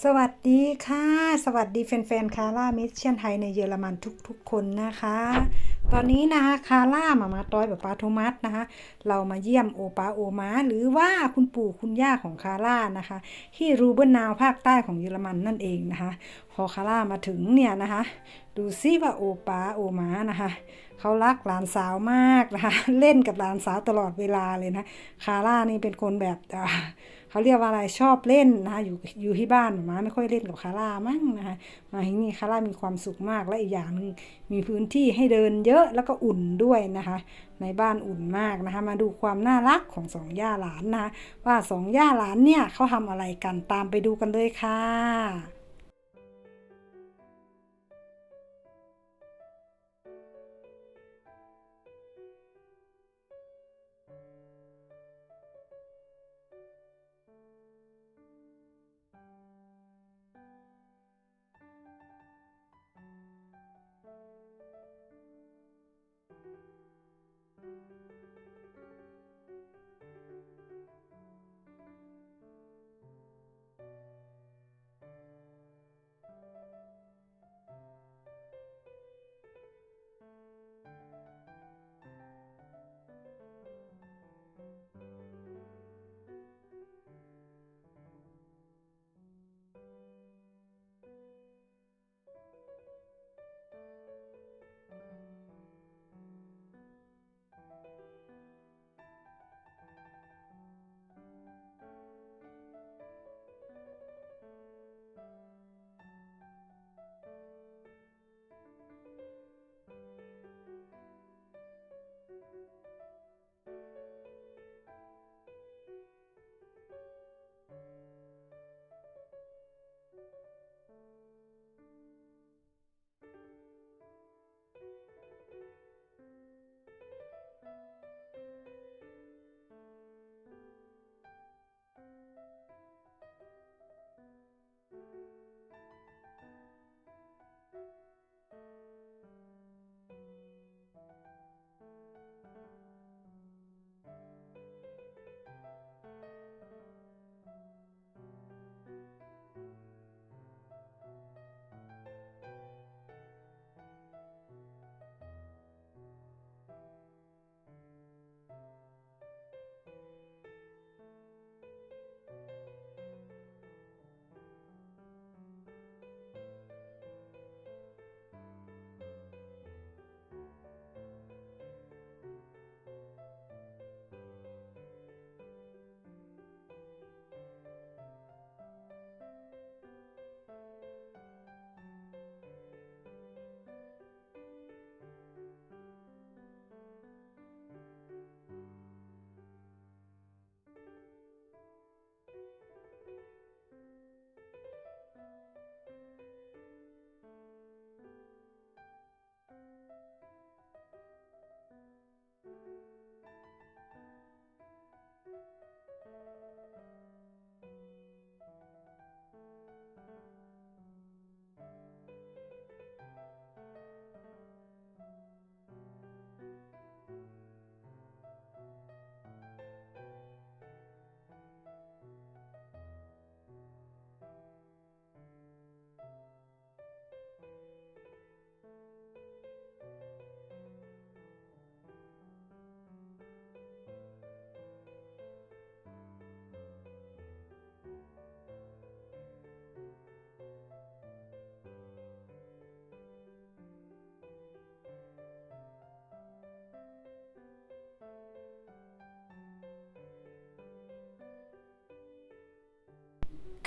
สวัสดีค่ะ สวัสดีแฟนๆ คาร่ามิชชันไทยในเยอรมันทุกๆ คนนะคะ ตอนนี้นะคะคาร่ามามาต้อยแบบปาโทมัสนะคะ เรามาเยี่ยมโอปาโอมาหรือว่าคุณปู่คุณย่าของคาร่านะคะ ที่รูเบนนาวภาคใต้ของเยอรมันนั่นเองนะคะ พอคาร่ามาถึงเนี่ยนะคะดูซิว่าโอป้าโอมานะคะเขารักหลานสาวมากนะคะเล่นกับหลานสาวตลอดเวลาเลยนะคาร่านี่เป็นคนแบบเขาเรียกว่าอะไรชอบเล่นนะคะอยู่อยู่ที่บ้านหมาไม่ค่อยเล่นกับคาร่ามั้งนะคะมาที่นี่คาร่ามีความสุขมากและอีกอย่างหนึ่งมีพื้นที่ให้เดินเยอะแล้วก็อุ่นด้วยนะคะ ในบ้านอุ่นมากนะคะ มาดูความน่ารักของสองย่าหลานนะคะว่าสองย่าหลานเนี่ยเขาทำอะไรกันตามไปดูกันเลยค่ะ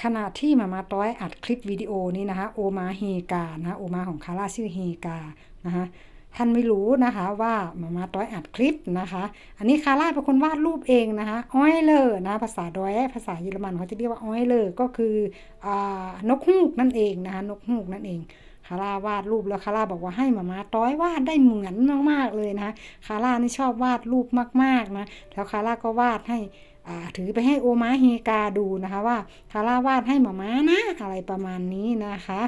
ขณะที่มามาต้อยอัดคลิปวิดีโอนี้นะคะ โอมาเฮกานะคะโอมาของคาร่าชื่อเฮกานะคะท่านไม่รู้นะคะว่ามามาต้อยอัดคลิปนะคะ อันนี้คาร่าเป็นคนวาดรูปเองนะคะอ้อยเลอร์นะภาษาดอยภาษาเยอรมันเขาจะเรียกว่าอ้อยเลอร์ก็คืออนกฮูกนั่นเองนะคะนกฮูกนั่นเองคาร่าวาดรูปแล้วคาร่าบอกว่าให้มามาต้อยวาดได้เหมือนมากๆเลยนะคะคาร่านี่ชอบวาดรูปมากๆนะแล้วคาร่าก็วาดให้ ถือไปให้โอมาเฮกาดูนะคะว่าคาร่าวาดให้หมาม้านะอะไรประมาณนี้นะคะ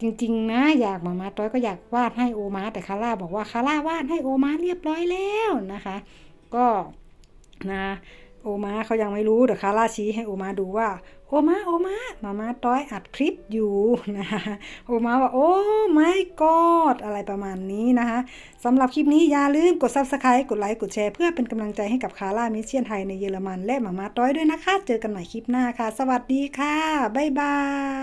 จริงๆนะอยากหมาม้าต้อยก็อยากวาดให้โอมาแต่คาร่าบอกว่าคาร่าวาดให้โอมาเรียบร้อยแล้วนะคะ ก็นะ มาเขายังไม่รู้เดี๋ยวคาร่าชี้ให้โอมาดูว่า โอมาโอมามามาต้อยอัดคลิปอยู่นะคะโอมาว่าโอ้ไม่กอดอะไรประมาณนี้นะคะสำหรับคลิปนี้อย่าลืมกด subscribe กดไลค์กดแชร์เพื่อเป็นกำลังใจให้กับคาร่ามิเชียนไทยในเยอรมันและมามาต้อยด้วยนะคะ เจอกันใหม่คลิปหน้าค่ะ สวัสดีค่ะบ๊ายบาย